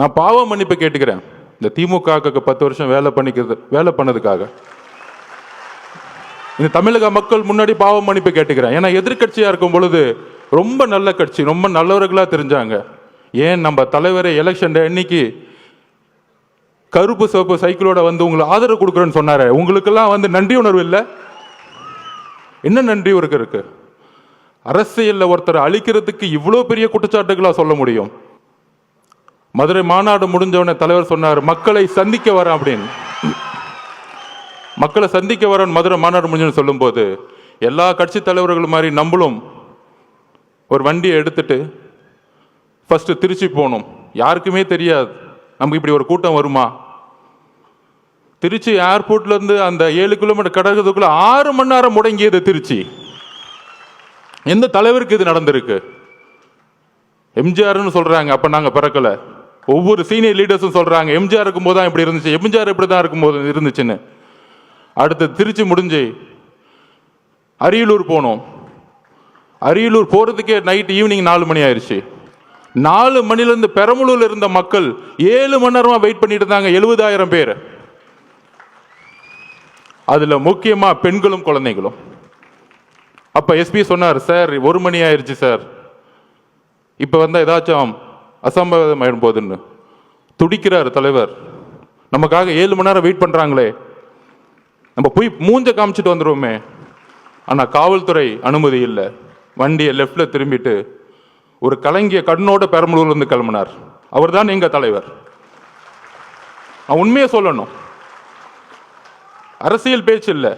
நான் பாவ மன்னிப்பு கேட்டுக்கிறேன். இந்த திமுக பத்து வருஷம் வேலை பண்ணிக்கிறது வேலை பண்ணதுக்காக. இந்த தமிழக மக்கள் முன்னாடி பாவ மன்னிப்பு கேட்டுக்கிறேன். ஏன்னா எதிர்க்கட்சியா இருக்கும் பொழுது ரொம்ப நல்ல கட்சி ரொம்ப நல்லவர்களா தெரிஞ்சாங்க. ஏன் நம்ம தலைவரை எலெக்ஷன் அன்னைக்கு கருப்பு சிவப்பு சைக்கிளோட வந்து உங்களுக்கு ஆதரவு கொடுக்குறேன்னு சொன்னாரு. உங்களுக்கெல்லாம் வந்து நன்றி உணர்வு இல்லை? என்ன நன்றி உனக்கு இருக்கு? அரசியலில் ஒருத்தர் அழிக்கிறதுக்கு இவ்வளோ பெரிய குற்றச்சாட்டுகளாக சொல்ல முடியும்? மதுரை மாநாடு முடிஞ்சவன தலைவர் சொன்னார் மக்களை சந்திக்க வரேன் அப்படின்னு. மக்களை சந்திக்க வரேன் மதுரை மாநாடு முடிஞ்சுன்னு சொல்லும்போது எல்லா கட்சி தலைவர்கள் மாதிரி நம்மளும் ஒரு வண்டியை எடுத்துட்டு ஃபஸ்ட்டு திருச்சி போகணும். யாருக்குமே தெரியாது. நமக்கு இப்படி ஒரு கூட்டம் வருமா? திருச்சி ஏர்போர்ட்லேருந்து அந்த ஏழு கிலோமீட்டர் கடக்கிறதுக்குள்ள ஆறு மணி நேரம் முடங்கியது திருச்சி. எந்த தலைவருக்கு இது நடந்திருக்கு? எம்ஜிஆர்னு சொல்கிறாங்க அப்போ நாங்கள் பிறக்கலை. ஒவ்வொரு சீனியர் லீடர்ஸும் சொல்கிறாங்க எம்ஜிஆர் இருக்கும்போது தான் இப்படி இருந்துச்சு எம்ஜிஆர் இப்படி தான் இருக்கும்போது இருந்துச்சுன்னு. அடுத்து திருச்சி முடிஞ்சு அரியலூர் போனோம். அரியலூர் போகிறதுக்கே நைட் ஈவினிங் நாலு மணி ஆயிடுச்சு நாலு மணிலேருந்து பெரம்பலூரில் இருந்த மக்கள் ஏழு மணி நேரமாக வெயிட் பண்ணிட்டு இருந்தாங்க எழுபதாயிரம் பேர். அதில் முக்கியமாக பெண்களும் குழந்தைகளும். அப்போ எஸ்பி சொன்னார் சார் ஒரு மணி ஆயிடுச்சு சார். இப்போ வந்தால் ஏதாச்சும் அசம்பாவிதம் ஆயிடும் போதுன்னு துடிக்கிறார் தலைவர். நமக்காக ஏழு மணி நேரம் வெயிட் பண்ணுறாங்களே நம்ம போய் மூஞ்ச காமிச்சிட்டு வந்துடுவோமே ஆனால் காவல்துறை அனுமதி இல்லை. வண்டியை லெஃப்டில் திரும்பிட்டு ஒரு கலங்கிய கண்ணோட பெரம்பலூர்லேருந்து கிளம்புனார். அவர் தான் எங்கள் தலைவர். நான் உண்மையை சொல்லணும். அரசியல் பேச்சு இல்லை.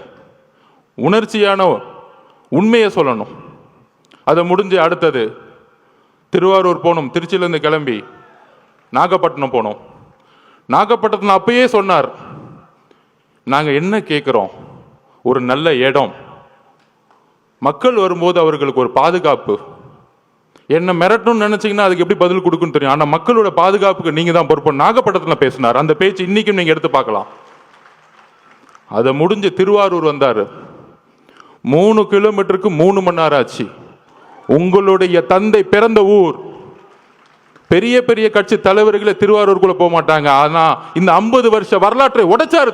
உணர்ச்சியான உண்மையை சொல்லணும். அதை முடிஞ்சு அடுத்தது திருவாரூர் போனோம் திருச்சியிலேருந்து கிளம்பி நாகப்பட்டினம் போனோம் நாகப்பட்டினத்தில் அப்பயே சொன்னார் நாங்கள் என்ன கேட்குறோம் ஒரு நல்ல இடம். மக்கள் வரும்போது அவர்களுக்கு ஒரு பாதுகாப்பு. என்ன மிரட்டணும்னு நினச்சிங்கன்னா அதுக்கு எப்படி பதில் கொடுக்குன்னு தெரியும். ஆனால் மக்களோட பாதுகாப்புக்கு நீங்கள் தான் பொறுப்பு. நாகப்பட்டினத்தில் பேசினார். அந்த பேச்சு இன்றைக்கும் நீங்கள் எடுத்து பார்க்கலாம். அதை முடிஞ்சு திருவாரூர் வந்தார். மூணு கிலோமீட்டருக்கு மூணு மணி நேரம் ஆச்சு. உங்களுடைய தந்தை பிறந்த ஊர். பெரிய பெரிய கட்சி தலைவர்களே திருவாரூருக்குள்ள போக மாட்டாங்க ஆனா இந்த ஐம்பது வருஷ வரலாற்றை உடைச்சாரு